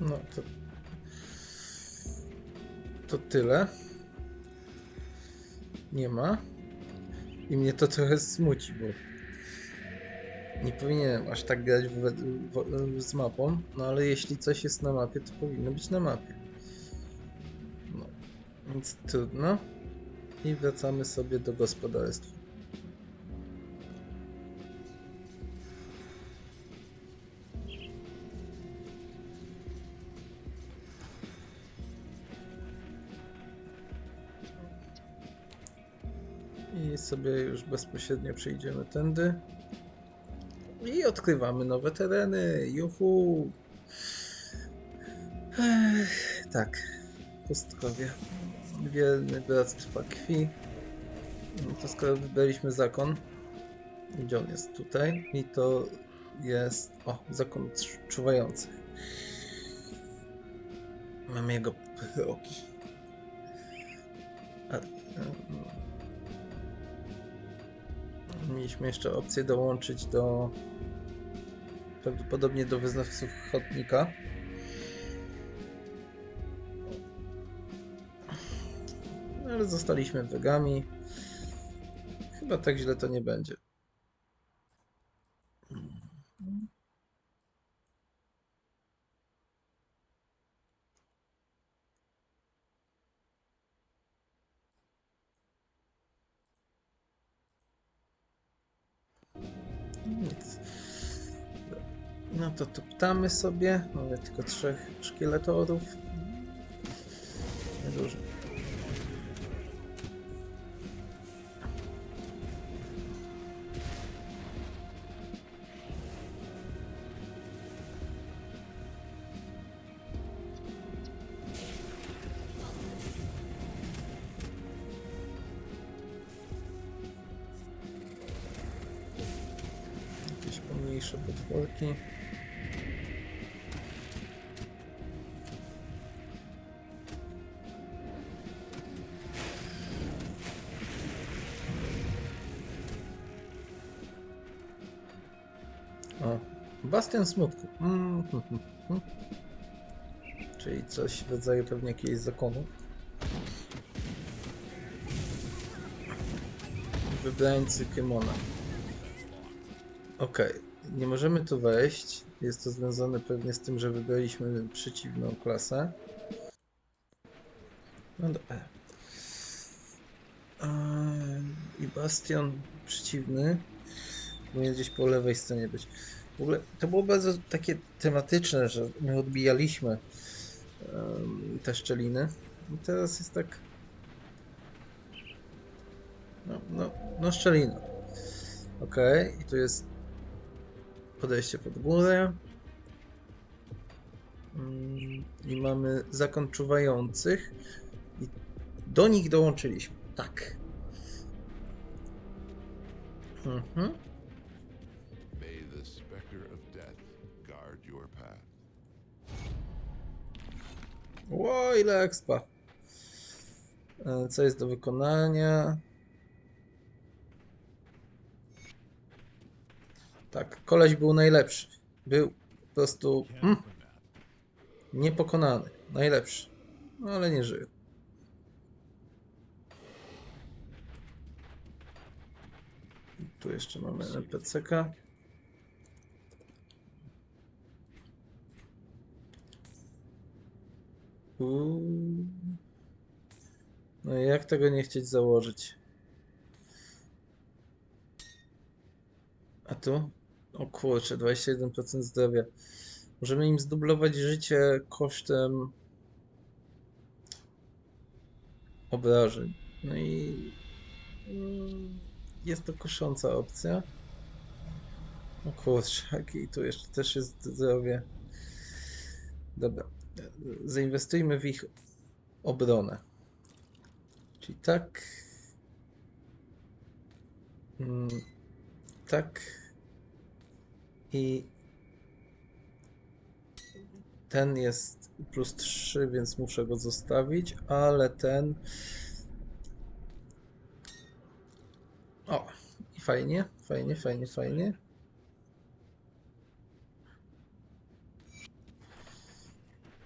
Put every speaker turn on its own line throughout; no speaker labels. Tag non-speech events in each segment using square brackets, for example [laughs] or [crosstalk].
No to. To tyle. Nie ma. I mnie to trochę smuci, bo. Nie powinienem aż tak grać w, w, z mapą, no ale jeśli coś jest na mapie, to powinno być na mapie. No, więc trudno. I wracamy sobie do gospodarstwa. I sobie już bezpośrednio przejdziemy tędy. I odkrywamy nowe tereny. Juhu! Ech, tak. Pustkowie. Wierny bractwa krwi. No to skoro wybraliśmy zakon, gdzie on jest tutaj? I to jest. O, zakon czu- czuwających. Mamy jego progi. A, Mieliśmy jeszcze opcję dołączyć do. Prawdopodobnie do wyznawców chodnika. No, Ale zostaliśmy wegami. Chyba tak źle to nie będzie. To tu ptamy sobie. Mamy tylko trzech szkieletorów. Niedużo. Jakieś pomniejsze potworki. Bastian Smutku. Mm, hm, hm, hm. Czyli coś w rodzaju pewnie jakiegoś zakonu. Wybrańcy Kymona. Okej, nie możemy tu wejść. Jest to związane pewnie z tym, że wybraliśmy przeciwną klasę. No dobra. Eee, I bastion przeciwny powinien gdzieś po lewej stronie być. W ogóle to było bardzo takie tematyczne, że my odbijaliśmy te szczeliny. I teraz jest tak. No, no, no szczelina. Okej, i tu jest podejście pod górę. Mm, I mamy zakon czuwających. I do nich dołączyliśmy. Tak. Mhm. Ło, ile expa. E, Co jest do wykonania? Tak, koleś był najlepszy. Był po prostu mm, niepokonany. Najlepszy. No ale nie żyje. Tu jeszcze mamy NPC-ka. Uuu. No i jak tego nie chcieć założyć? A tu? O kurczę, 21% zdrowia. Możemy im zdublować życie kosztem obrażeń. No i mm, jest to kusząca opcja. O kurczak, i tu jeszcze też jest zdrowie. Dobra, zainwestujmy w ich obronę. Czyli tak. Mm, tak. I ten jest plus 3, więc muszę go zostawić, ale ten. O, i fajnie, fajnie, fajnie, fajnie.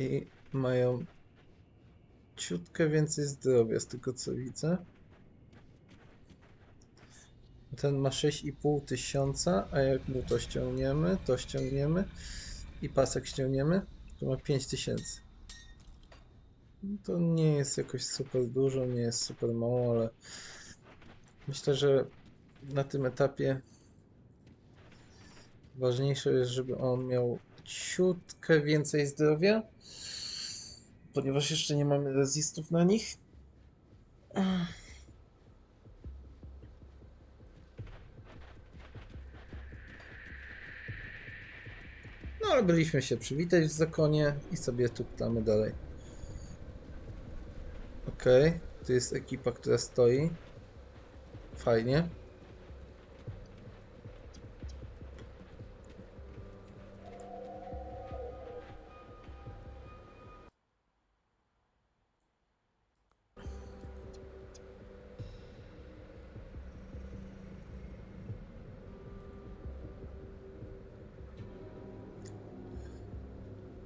I mają ciutkę więcej zdrowia z tego co widzę. Ten ma 6,5 tysiąca, a jak mu to ściągniemy, to ściągniemy i pasek ściągniemy, to ma 5 tysięcy. To nie jest jakoś super dużo, nie jest super mało, ale myślę, że na tym etapie ważniejsze jest, żeby on miał ciutkę więcej zdrowia, ponieważ jeszcze nie mamy rezistów na nich. No ale byliśmy się przywitać w zakonie i sobie tuktamy dalej. Okej, tu jest ekipa, która stoi. Fajnie.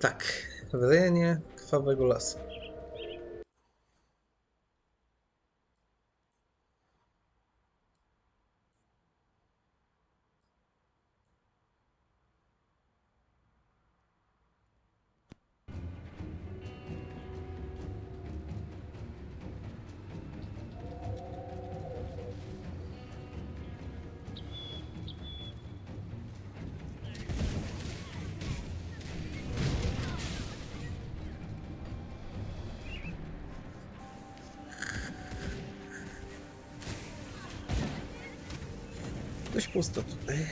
Tak, w rejonie krwawego lasu. Dość pusto tutaj.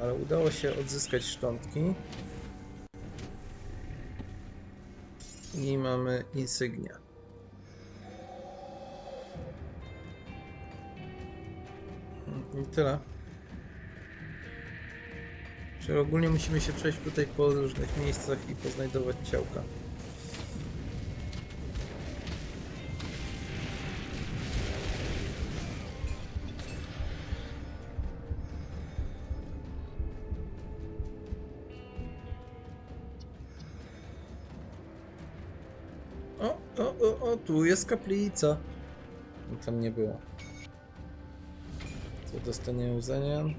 Ale udało się odzyskać szczątki. I mamy insygnia. I tyle. Czyli ogólnie musimy się przejść tutaj po różnych miejscach i poznajdować ciałka. Tu jest kaplica. No, Tam nie było. Co dostaniemy za nie?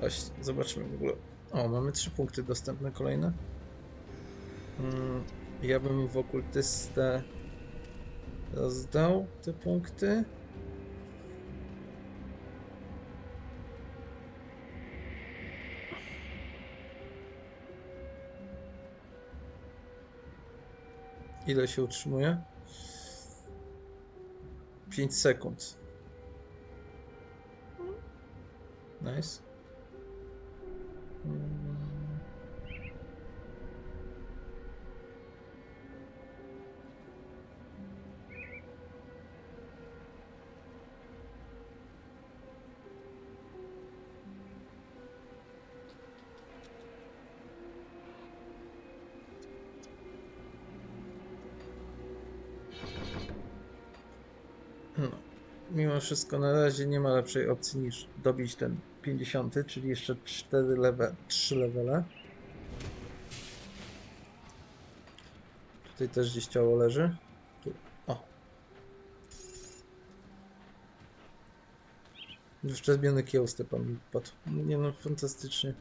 Właśnie, zobaczmy w ogóle. O, mamy trzy punkty dostępne kolejne. Mm, ja bym w okultystę rozdał te punkty. Ile się utrzymuje? 5 sekund. Nice. Mimo wszystko na razie nie ma lepszej opcji niż dobić ten 50, czyli jeszcze 4 level, 3 levele. Tutaj też gdzieś ciało leży. Tu. O. Wczezbiony kieł Stepan mi padł. Nie no, fantastycznie.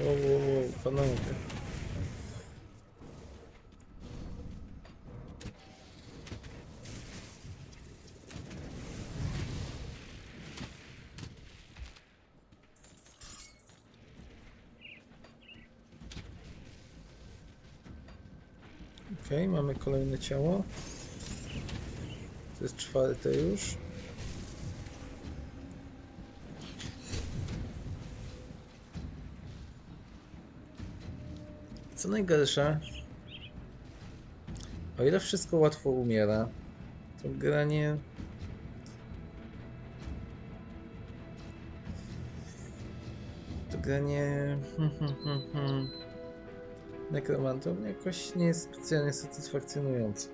Wow, wow, wow, panowie. Okej, mamy kolejne ciało. To jest czwarte już. Co najgorsze, O ile wszystko łatwo umiera, to granie... To granie... [laughs] Nekromantą jakoś nie jest specjalnie satysfakcjonujące.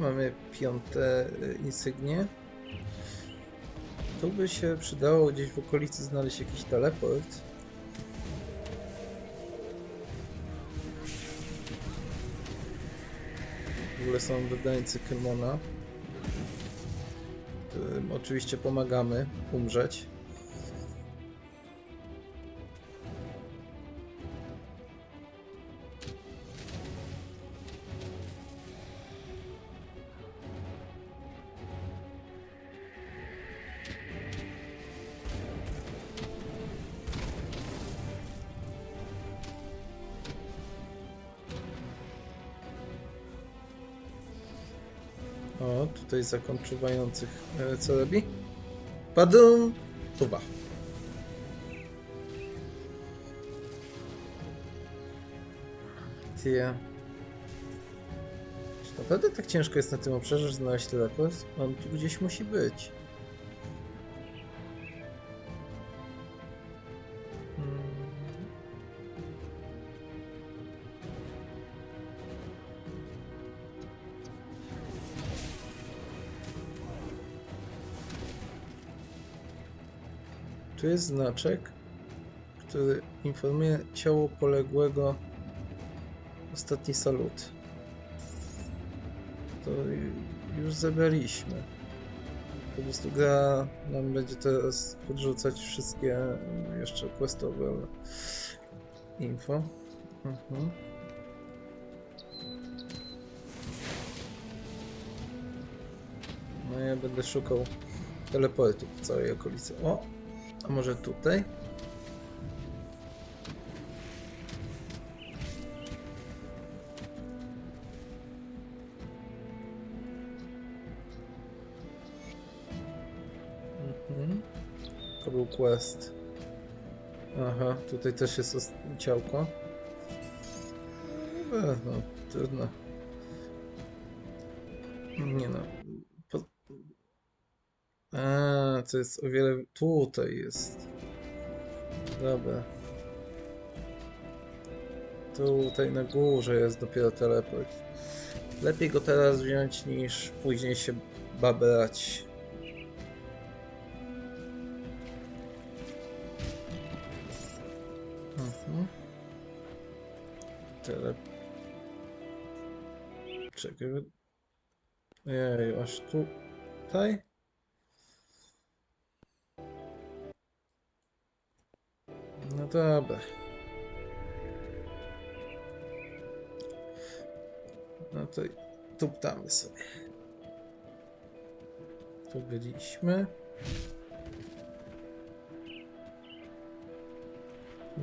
Mamy piąte y, insygnie. Tu by się przydało gdzieś w okolicy znaleźć jakiś teleport. W ogóle są wybrańcy Kymona. Którym oczywiście pomagamy umrzeć. O, tutaj zakończywających. E, co robi? Padum! Chyba. Ty. Czy naprawdę tak ciężko jest na tym obszarze znaleźć teleport? On tu gdzieś musi być. Tu jest znaczek, który informuje ciało poległego. Ostatni salut. To ju- już zebraliśmy. Po prostu gra nam będzie teraz podrzucać wszystkie e, jeszcze questowe info. Mhm. No ja będę szukał teleportu w całej okolicy. O! Może tutaj? Mhm. To był quest. Aha, tutaj też jest ciałko. No, trudno. To jest o wiele. Tutaj jest. Dobra. Tutaj na górze jest dopiero teleport. Lepiej go teraz wziąć niż później się babrać. Mhm. Tele... Czekaj. Jej, aż tutaj? No dobra. No to tuptamy sobie. Tu byliśmy.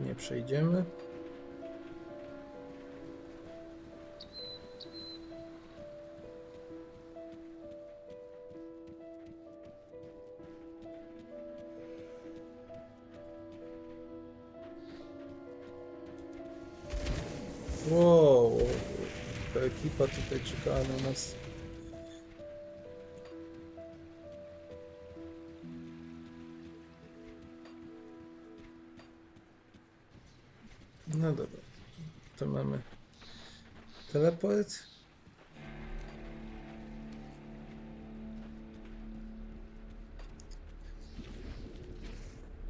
Nie przejdziemy. Czekała na nas. No dobra, to mamy teleport.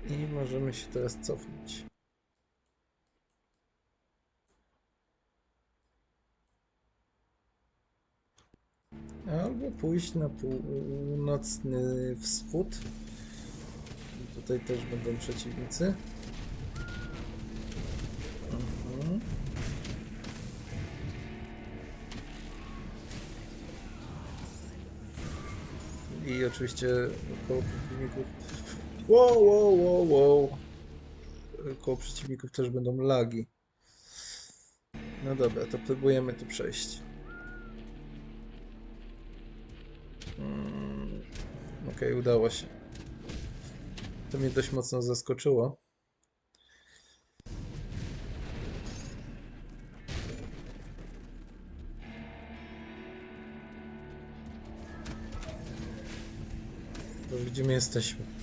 I możemy się teraz cofnąć. albo pójść na północny wschód. Tutaj też będą przeciwnicy. Mhm. I oczywiście koło przeciwników. Wow, wow, wow, wow. Koło przeciwników też będą lagi. No dobra, to próbujemy tu przejść. Mm, Okej, udało się. To mnie dość mocno zaskoczyło. Gdzie my jesteśmy?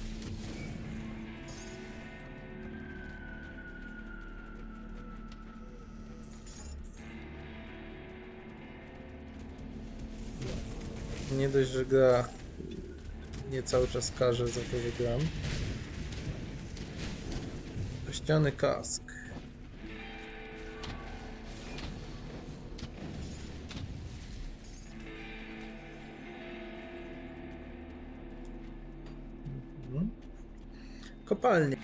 Nie dość, że gra nie cały czas karze za to, że gram. Ściany kask. Mhm. Kopalnie.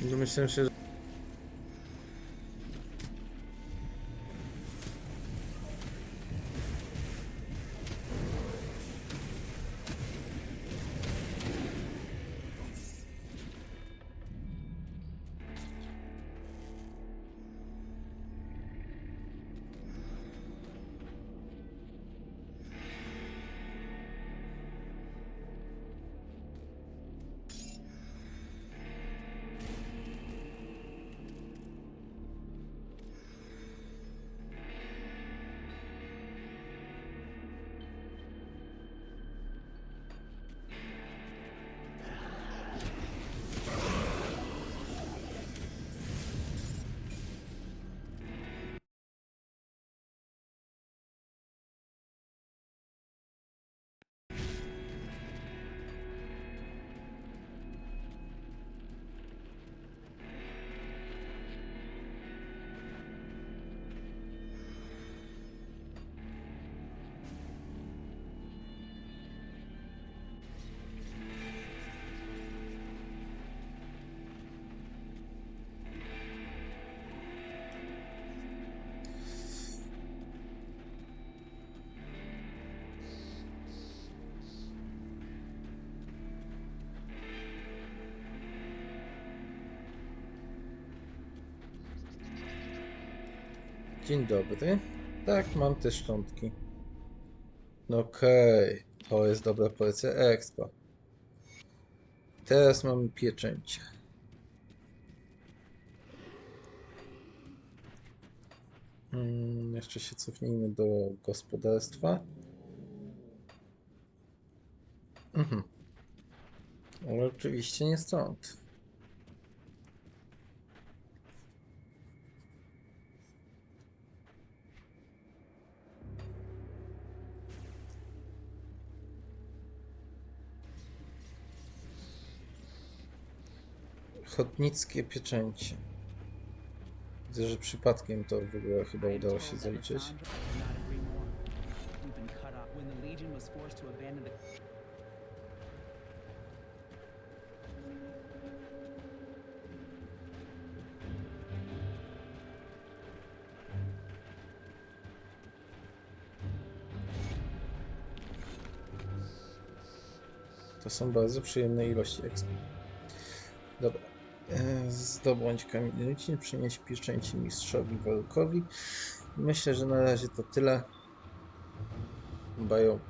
Myślałem się, że... Dzień dobry. Tak, mam te szczątki. No Okej, to jest dobra pozycja expa. Teraz mamy pieczęcie. Mm, jeszcze się cofnijmy do gospodarstwa. Mhm. Ale oczywiście nie stąd. Chodnickie pieczęcie. Widzę, że przypadkiem to w ogóle chyba udało się zaliczyć. To są bardzo przyjemne ilości exp. Zdobądź kamienicznie, przynieść pieczęci mistrzowi Walkowi. Myślę, że na razie to tyle. Bajo.